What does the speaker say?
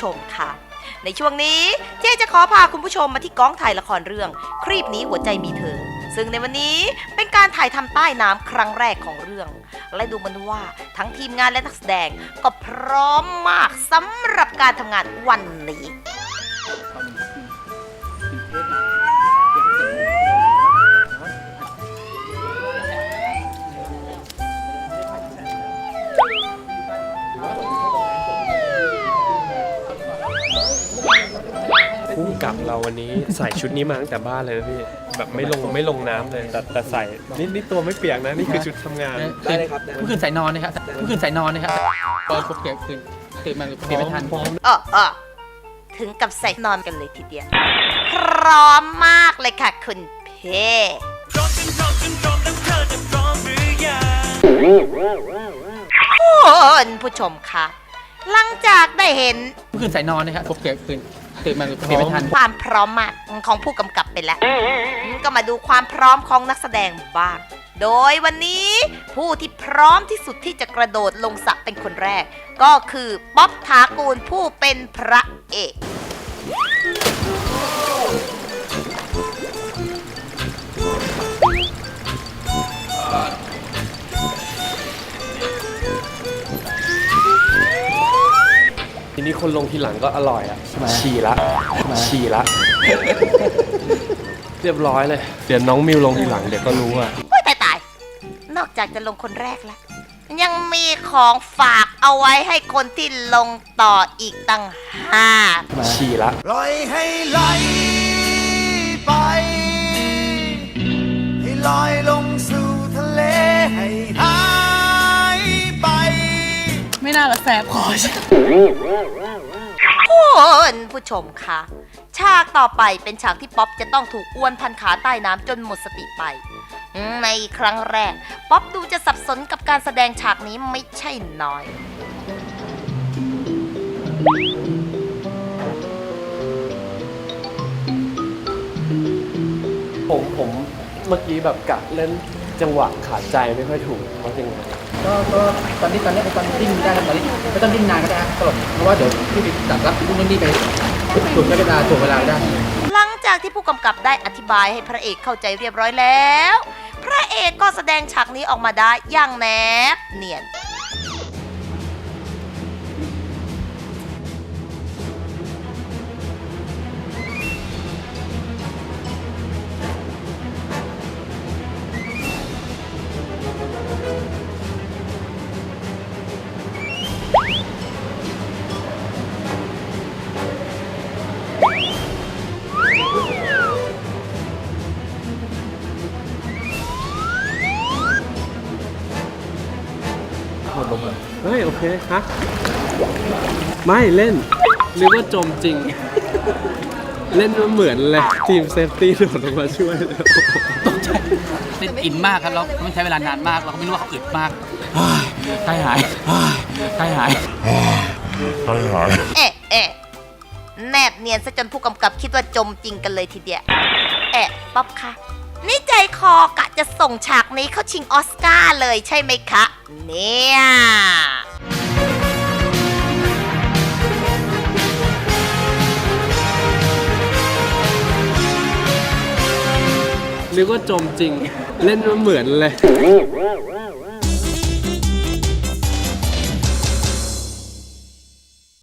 ชมค่ะ ในช่วงนี้เจ๊จะขอพาคุณผู้ชมมาที่กองถ่ายละครเรื่อง ครีบนี้หัวใจมีเธอ ซึ่งในวันนี้เป็นการถ่ายทำใต้น้ำครั้งแรกของเรื่อง และดูมันว่าทั้งทีมงานและนักแสดงก็พร้อมมากสำหรับการทำงานวันนี้ คู่กับเราวันนี้ใส่ชุดนี้มาตั้งแต่บ้านเลยนะพี่แบบไม่ลงไม่ลงน้ำเลยแต่แต่ใส่นี่นี่ตัวไม่เปียกนะนี่คือชุดทำงาน ได้เลยครับเมื่อคืนใส่นอนนะครับเมื่อคืนใส่นอนนะครับพอครบเก็บคืนตื่นมาเปลี่ยนไม่ทันพร้อมเออเออถึงกับใส่นอนกันเลยทีเดียว พร้อมมากเลยค่ะคุณเพคุณผู้ชมคะหลังจากได้เห็น เมื่อคืนใส่นอนนะครับครบเก็บคืน คือมาเปลี่ยนไม่ทัน ความพร้อมมากของผู้กำกับไปแล้วก็มาดูความพร้อมของนักแสดงบ้าง โดยวันนี้ผู้ที่พร้อมที่สุดที่จะกระโดดลงสระเป็นคนแรก ก็คือป๊อบถากูลผู้เป็นพระเอก ทีนี้คนลงทีหลังก็อร่อยอะฉี่ละฉี่ละ เรียบร้อยเลย เดี๋ยวน้องมิวลงทีหลังเดี๋ยวก็รู้อะ โอ้ยตายตายๆนอกจากจะลงคนแรกแล้ว ยังมีของฝากเอาไว้ให้คนที่ลงต่ออีกตั้งห้า ฉี่ละ ปล่อยให้ไหลไป ให้ลอยลง น่าละแสบคอใช่คุณผู้ชมคะฉากต่อไปเป็นฉากที่ป๊อปจะต้องถูกอ้วนพันขาใต้น้ำจนหมดสติไป ในครั้งแรก ป๊อปดูจะสับสนกับการแสดงฉากนี้ไม่ใช่น้อยผมผมเมื่อกี้แบบกะเล่นจังหวะขาดใจไม่ค่อยถูกเพราะยังไง ก็ก็ตอนนี้ตอนนี้ตอนดิ้นได้ครับตอนนี้ไม่ต้องดิ้นนานก็ได้ครับตลอดเพราะว่าเดี๋ยวพี่ไปจัดรับนู่นนี่ไปถูกใช้เวลาถูกเวลาได้ หลังจากที่ผู้กำกับได้อธิบายให้พระเอกเข้าใจเรียบร้อยแล้ว พระเอกก็แสดงฉากนี้ออกมาได้อย่างแนบเนียน เฮ้ยโอเคฮะไม่เล่นนึกว่าจมจริง เล่นมาเหมือนเลยทีมเซฟตี้โดดลงมาช่วยเลยตกใจเล่นอินมากครับเราต้องใช้เวลานานมากเราก็ไม่รู้ว่าเขาอึดมากเฮ้ยใกล้หายเฮ้ยใกล้หายเอ๊ะเอ๊ะแนบเนียนซะจนผู้กำกับคิดว่าจมจริงกันเลยทีเดียวเอ๊ะป๊อปคะ นี่ใจคอกะจะส่งฉากนี้เข้าชิงออสการ์เลยใช่ไหมคะ เนี่ยนึกว่าจมจริง เล่นมาเหมือนเลย